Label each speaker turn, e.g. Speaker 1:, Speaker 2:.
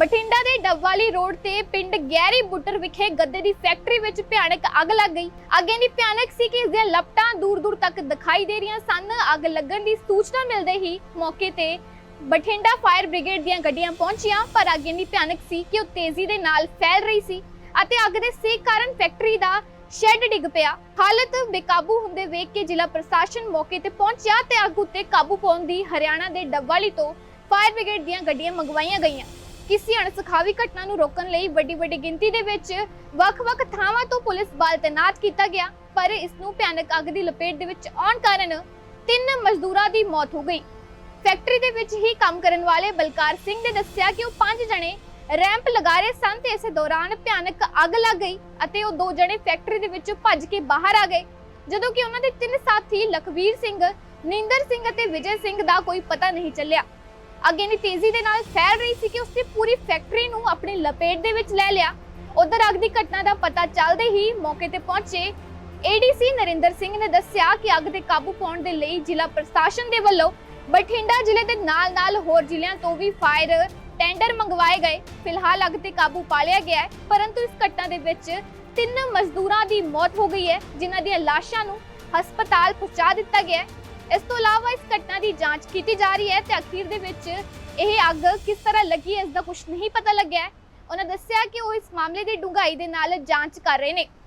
Speaker 1: ਬਠਿੰਡਾ ਦੇ ਡੱਬਵਾਲੀ ਰੋਡ ਤੇ ਪਿੰਡ ਗਹਿਰੀ ਬੁੱਟਰ ਵਿਖੇ ਗੱਦੇ ਦੀ ਫੈਕਟਰੀ ਵਿੱਚ ਭਿਆਨਕ ਅੱਗ ਲੱਗ ਗਈ। ਅੱਗੇ ਦੀ ਭਿਆਨਕ ਸੀ ਕਿ ਇਸ ਦੀਆਂ ਲਪਟਾਂ ਦੂਰ-ਦੂਰ ਤੱਕ ਦਿਖਾਈ ਦੇ ਰਹੀਆਂ ਸਨ। ਅੱਗ ਲੱਗਣ ਦੀ ਸੂਚਨਾ ਮਿਲਦੇ ਹੀ ਮੌਕੇ ਤੇ ਬਠਿੰਡਾ ਫਾਇਰ ਬ੍ਰਿਗੇਡ ਦੀਆਂ ਗੱਡੀਆਂ ਪਹੁੰਚੀਆਂ, ਪਰ ਅੱਗ ਇੰਨੀ ਭਿਆਨਕ ਸੀ ਕਿ ਉਹ ਤੇਜ਼ੀ ਦੇ ਨਾਲ ਫੈਲ ਰਹੀ ਸੀ ਅਤੇ ਅੱਗ ਦੇ ਸੇਕ ਕਾਰਨ ਫੈਕਟਰੀ ਦਾ ਸ਼ੈੱਡ ਡਿੱਗ ਪਿਆ। ਹਾਲਤ ਬੇਕਾਬੂ ਹੁੰਦੇ ਵੇਖ ਕੇ ਜ਼ਿਲ੍ਹਾ ਪ੍ਰਸ਼ਾਸਨ ਮੌਕੇ ਤੇ ਪਹੁੰਚਿਆ ਤੇ ਅੱਗ ਉੱਤੇ ਕਾਬੂ ਪਾਉਣ ਦੀ ਹਰਿਆਣਾ ਦੇ ਡੱਬਵਾਲੀ ਤੋਂ ਫਾਇਰ ਬ੍ਰਿਗੇਡ ਦੀਆਂ ਗੱਡੀਆਂ ਮੰਗਵਾਈਆਂ ਗਈਆਂ। ਕਿਸੇ ਅਣਸਖਾਵੀ ਘਟਨਾ ਨੂੰ ਰੋਕਣ ਲਈ ਵੱਡੀ ਵੱਡੀ ਗਿਣਤੀ ਦੇ ਵਿੱਚ ਵੱਖ-ਵੱਖ ਥਾਵਾਂ ਤੋਂ ਪੁਲਿਸ ਬਲ ਤੈਨਾਤ ਕੀਤਾ ਗਿਆ, ਪਰ ਇਸ ਨੂੰ ਭਿਆਨਕ ਅੱਗ ਦੀ ਲਪੇਟ ਦੇ ਵਿੱਚ ਆਉਣ ਕਾਰਨ ਤਿੰਨ ਮਜ਼ਦੂਰਾਂ ਦੀ ਮੌਤ ਹੋ ਗਈ। ਫੈਕਟਰੀ ਦੇ ਵਿੱਚ ਹੀ ਕੰਮ ਕਰਨ ਵਾਲੇ ਬਲਕਾਰ ਸਿੰਘ ਨੇ ਦੱਸਿਆ ਕਿ ਉਹ ਪੰਜ ਜਣੇ ਰੈਂਪ ਲਗਾ ਰਹੇ ਸਨ ਤੇ ਇਸੇ ਦੌਰਾਨ ਭਿਆਨਕ ਅੱਗ ਲੱਗ ਗਈ ਅਤੇ ਉਹ ਦੋ ਜਣੇ ਫੈਕਟਰੀ ਦੇ ਵਿੱਚੋਂ ਭੱਜ ਕੇ ਬਾਹਰ ਆ ਗਏ। ਜਦੋਂ ਕਿ ਉਹਨਾਂ ਦੇ ਤਿੰਨ ਸਾਥੀ ਲਖਵੀਰ ਸਿੰਘ, ਨਿੰਦਰ ਸਿੰਘ ਅਤੇ ਵਿਜੇ ਸਿੰਘ ਦਾ ਕੋਈ ਪਤਾ ਨਹੀਂ ਚੱਲਿਆ। ਅੱਗੇ ਇੰਨੀ ਤੇਜ਼ੀ ਦੇ ਨਾਲ ਫੈਲ ਰਹੀ ਸੀ ਕਿ ਉਸਨੇ ਪੂਰੀ ਫੈਕਟਰੀ ਨੂੰ ਆਪਣੀ ਲਪੇਟ ਦੇ ਵਿੱਚ ਲੈ ਲਿਆ। ਉਧਰ ਅੱਗ ਦੀ ਘਟਨਾ ਦਾ ਪਤਾ ਚੱਲਦੇ ਹੀ ਮੌਕੇ ਤੇ ਪਹੁੰਚੇ। ਏਡੀਸੀ ਨਰਿੰਦਰ ਸਿੰਘ ਨੇ ਦੱਸਿਆ ਕਿ ਅੱਗ ਤੇ ਕਾਬੂ ਪਾਉਣ ਦੇ ਲਈ ਜ਼ਿਲ੍ਹਾ ਪ੍ਰਸ਼ਾਸਨ ਦੇ ਵੱਲੋਂ ਬਠਿੰਡਾ ਜ਼ਿਲ੍ਹੇ ਦੇ ਨਾਲ-ਨਾਲ ਹੋਰ ਜ਼ਿਲ੍ਹਿਆਂ ਤੋਂ ਵੀ ਫਾਇਰ ਟੈਂਡਰ ਮੰਗਵਾਏ ਗਏ। ਫਿਲਹਾਲ ਅੱਗ ਤੇ ਕਾਬੂ ਪਾ ਲਿਆ ਗਿਆ ਹੈ, ਪਰੰਤੂ ਇਸ ਘਟਨਾ ਦੇ ਵਿੱਚ ਤਿੰਨ ਮਜ਼ਦੂਰਾਂ ਦੀ ਮੌਤ ਹੋ ਗਈ ਹੈ, ਜਿਨ੍ਹਾਂ ਦੀਆਂ ਲਾਸ਼ਾਂ ਨੂੰ ਹਸਪਤਾਲ ਪਹੁੰਚਾ ਦਿੱਤਾ ਗਿਆ ਹੈ। ਇਸ ਤੋਂ ਇਲਾਵਾ ਇਸ ਘਟਨਾ ਦੀ ਜਾਂਚ ਕੀਤੀ ਜਾ ਰਹੀ ਹੈ ਤੇ ਅਖੀਰ ਦੇ ਵਿੱਚ ਇਹ ਅੱਗ ਕਿਸ ਤਰ੍ਹਾਂ ਲੱਗੀ ਹੈ, ਇਸ ਦਾ ਕੁਝ ਨਹੀਂ ਪਤਾ ਲੱਗਿਆ ਉਹਨਾਂ ਦੱਸਿਆ ਕਿ ਉਹ ਇਸ ਮਾਮਲੇ ਦੀ ਡੂੰਘਾਈ ਦੇ ਨਾਲ ਜਾਂਚ ਕਰ ਰਹੇ ਨੇ।